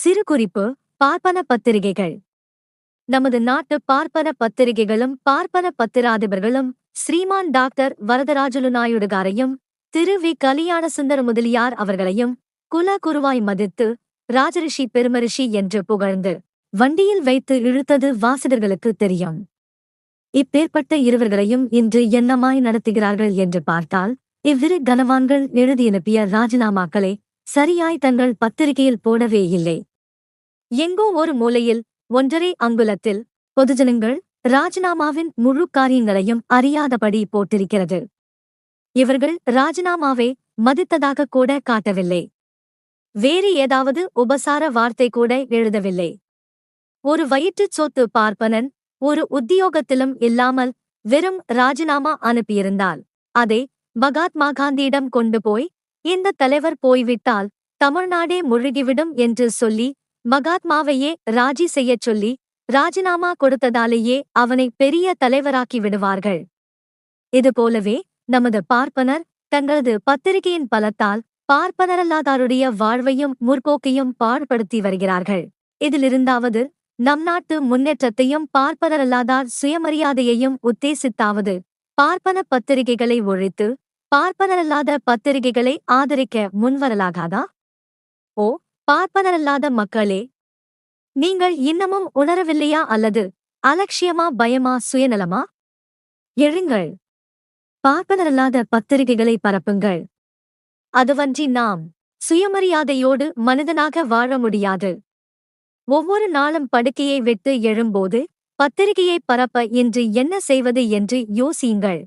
சிறு குறிப்பு பார்ப்பன பத்திரிகைகள். நமது நாட்டு பார்ப்பன பத்திரிகைகளும் பார்ப்பன பத்திராதிபர்களும் ஸ்ரீமான் டாக்டர் வரதராஜலு நாயுடுகாரையும் திரு வி. கலியாண சுந்தர முதலியார் அவர்களையும் குல குருவாய் மதித்து ராஜரிஷி பெருமரிஷி என்று புகழ்ந்து வண்டியில் வைத்து இழுத்தது வாசகர்களுக்கு தெரியும். இப்பேற்பட்ட இருவர்களையும் இன்று என்னமாய் நடத்துகிறார்கள் என்று பார்த்தால் இவ்விரு கனவான்கள் எழுதியனுப்பிய ராஜினாமாக்களை சரியாய் தங்கள் பத்திரிகையில் போடவே இல்லை. எங்கோ ஒரு மூலையில் ஒன்றரை அங்குலத்தில் பொதுஜனங்கள் ராஜினாமாவின் முழு காரியங்களையும் அறியாதபடி போட்டிருக்கிறது. இவர்கள் ராஜினாமாவை மதித்ததாக கூட காட்டவில்லை. வேறு ஏதாவது உபசார வார்த்தை கூட எழுதவில்லை. ஒரு வயிற்றுச் சொத்து பார்ப்பனன் ஒரு உத்தியோகத்திலும் இல்லாமல் வெறும் ராஜினாமா அனுப்பியிருந்தால் அதை மகாத்மா காந்தியிடம் கொண்டு போய் இந்த தலைவர் போய்விட்டால் தமிழ்நாடே முழுகிவிடும் என்று சொல்லி மகாத்மாவையே ராஜி செய்யச் சொல்லி ராஜினாமா கொடுத்ததாலேயே அவனை பெரிய தலைவராக்கி விடுவார்கள். இதுபோலவே நமது பார்ப்பனர் தங்களது பத்திரிகையின் பலத்தால் பார்ப்பனரல்லாதாருடைய வாழ்வையும் முற்போக்கையும் பாடுபடுத்தி வருகிறார்கள். இதிலிருந்தாவது நம் நாட்டு முன்னேற்றத்தையும் பார்ப்பனரல்லாதார் சுயமரியாதையையும் உத்தேசித்தாவது பார்ப்பன பத்திரிகைகளை ஒழித்து பார்ப்பனரல்லாத பத்திரிகைகளை ஆதரிக்க முன்வரலாகாதா? ஓ பார்ப்பனரல்லாத மக்களே நீங்கள் இன்னமும் உணரவில்லையா அல்லது அலட்சியமா பயமா சுயநலமா? எழுங்கள். பார்ப்பனரல்லாத பத்திரிகைகளை பரப்புங்கள். அதுவன்றி நாம் சுயமரியாதையோடு மனிதனாக வாழ முடியாது. ஒவ்வொரு நாளும் படுக்கையை விட்டு எழும்போது பத்திரிகையை பரப்ப இன்று என்ன செய்வது என்று யோசியுங்கள்.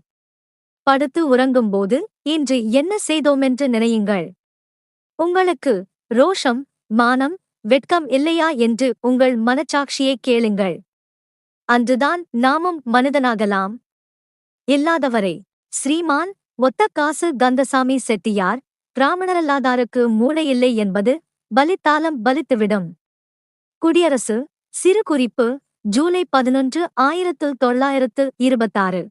படுத்து உறங்கும்போது இன்று என்ன செய்தோமென்று நினையுங்கள். உங்களுக்கு ரோஷம் மானம் வெட்கம் இல்லையா என்று உங்கள் மனச்சாட்சியை கேளுங்கள். அன்றுதான் நாமும் மனிதனாகலாம். இல்லாதவரே ஸ்ரீமான் ஒத்த காசு கந்தசாமி செட்டியார் பிராமணரல்லாதாருக்கு மூளை இல்லை என்பது பலித்தாலம் பலித்துவிடும். குடியரசு சிறு குறிப்பு ஜூலை பதினொன்று ஆயிரத்து தொள்ளாயிரத்து இருபத்தாறு.